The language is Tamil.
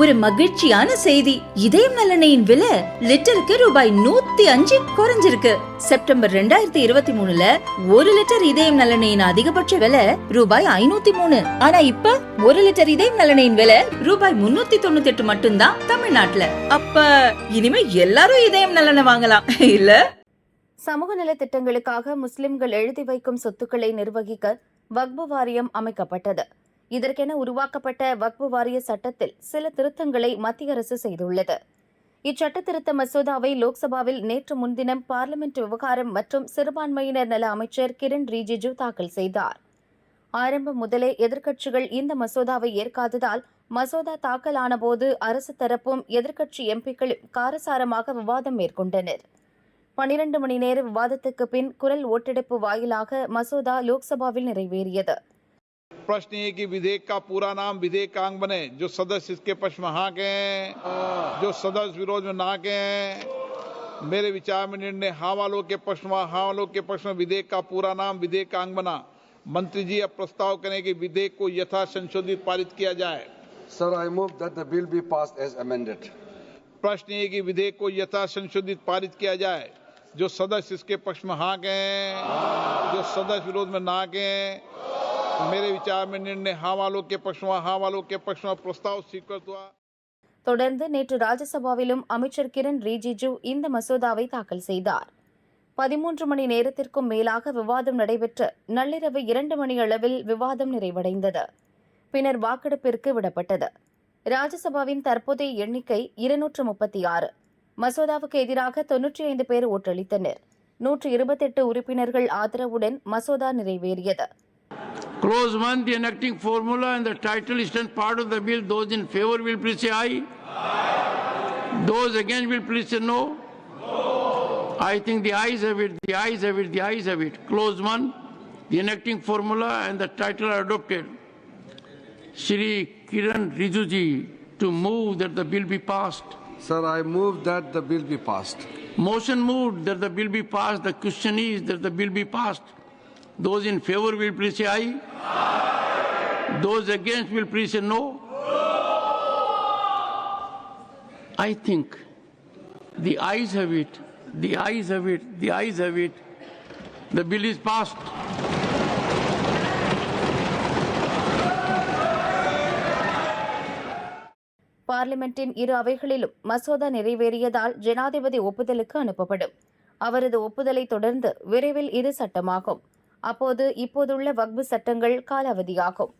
ஒரு மகிழ்ச்சியான செய்தி. இதயம் நலனையின் விலை லிட்டருக்கு ரூபாய் நூத்தி அஞ்சு குறைஞ்சிருக்கு. செப்டம்பர் ரெண்டாயிரத்தி இருபத்தி மூணுல ஒரு லிட்டர் இதயம் நலனையின் அதிகபட்ச விலை ரூபாய் ஐநூத்தி மூணு. ஆனா இப்ப ஒரு லிட்டர் இதயம் நலனையின் விலை ரூபாய் முன்னூத்தி தொண்ணூத்தி எட்டு மட்டும்தான் தமிழ்நாட்டுல. அப்ப இனிமே எல்லாரும் இதயம் நலனை வாங்கலாம் இல்ல? சமூக நல திட்டங்களுக்காக முஸ்லிம்கள் எழுதி வைக்கும் சொத்துக்களை நிர்வகிக்க வக்பு வாரியம் அமைக்கப்பட்டது. இதற்கென உருவாக்கப்பட்ட வக்பு வாரிய சட்டத்தில் சில திருத்தங்களை மத்திய அரசு செய்துள்ளது. இச்சட்ட திருத்த மசோதாவை லோக்சபாவில் நேற்று முன்தினம் பார்லிமெண்ட் விவகாரம் மற்றும் சிறுபான்மையினர் நல அமைச்சர் கிரண் ரிஜிஜு தாக்கல் செய்தார். ஆரம்பம் முதலே எதிர்க்கட்சிகள் இந்த மசோதாவை ஏற்காததால் மசோதா தாக்கலான போது அரசு தரப்பும் எதிர்க்கட்சி எம்பிக்களும் காரசாரமாக விவாதம் மேற்கொண்டனர். பனிரண்டு மணி நேர விவாதத்துக்கு பின் குரல் ஓட்டெடுப்பு வாயிலாக மசோதா லோக்சபாவில் நிறைவேறியது. प्रश्न ये कि विधेयक का पूरा नाम विधेयक कांग बने जो सदस्य इसके पक्ष में हाँ के हैं जो सदस्य विरोध में ना के हैं। मेरे विचार में निर्णय हाँ वालों के पक्ष में हाँ वालों के पक्ष में विधेयक का पूरा नाम विधेयक कांग बना। मंत्री जी अब प्रस्ताव करें कि विधेयक को यथा संशोधित पारित किया जाए। Sir, I move that the bill be passed as amended. प्रश्न ये कि विधेयक को यथा संशोधित पारित किया जाए। जो सदस्य इसके पक्ष में हाँ के हैं जो सदस्य विरोध में ना के हैं मेरे विचार में निर्णय हाँ वालों के पक्ष में हाँ वालों के पक्ष में प्रस्ताव स्वीकृत हुआ தொடர்ந்து நேற்று ராஜ்யசபாவிலும் அமைச்சர் கிரண் ரிஜிஜு இந்த மசோதாவை தாக்கல் செய்தார் பதிமூன்று மணி நேரத்திற்கும் மேலாக விவாதம் நடைபெற்று நள்ளிரவு இரண்டு மணி அளவில் விவாதம் நிறைவடைந்தது பின்னர் வாக்கெடுப்பிற்கு விடப்பட்டது ராஜ்யசபாவின் தற்போதைய எண்ணிக்கை இருநூற்று முப்பத்தி ஆறு மசோதாவுக்கு எதிராக தொன்னூற்றி ஐந்து பேர் ஓட்டளித்தனர் நூற்று இருபத்தெட்டு உறுப்பினர்கள் ஆதரவுடன் மசோதா நிறைவேறியது Clause 1, the enacting formula and the title then part of the bill. Those in favor will please say aye. aye. Those against will please say no. I think the ayes have it, the ayes have it, the ayes have it. Clause 1, the enacting formula and the title are adopted. Shri Kiran Rijuji to move that the bill be passed. Sir, I move that the bill be passed. Motion moved that the bill be passed. The question is that the bill be passed. Those in favor will please say aye. Those against will please say no. I think the eyes have it. The eyes have it. The eyes have it. The bill is passed. பார்லிமெண்டின் இரு அவைகளிலும் மசோதா நிறைவேறியதால் ஜனாதிபதி ஒப்புதலுக்கு அனுப்பப்படும் அவரது ஒப்புதலை தொடர்ந்து விரைவில் இது சட்டமாகும் அப்போது இப்போதுள்ள வக்பு சட்டங்கள் காலாவதியாகும்.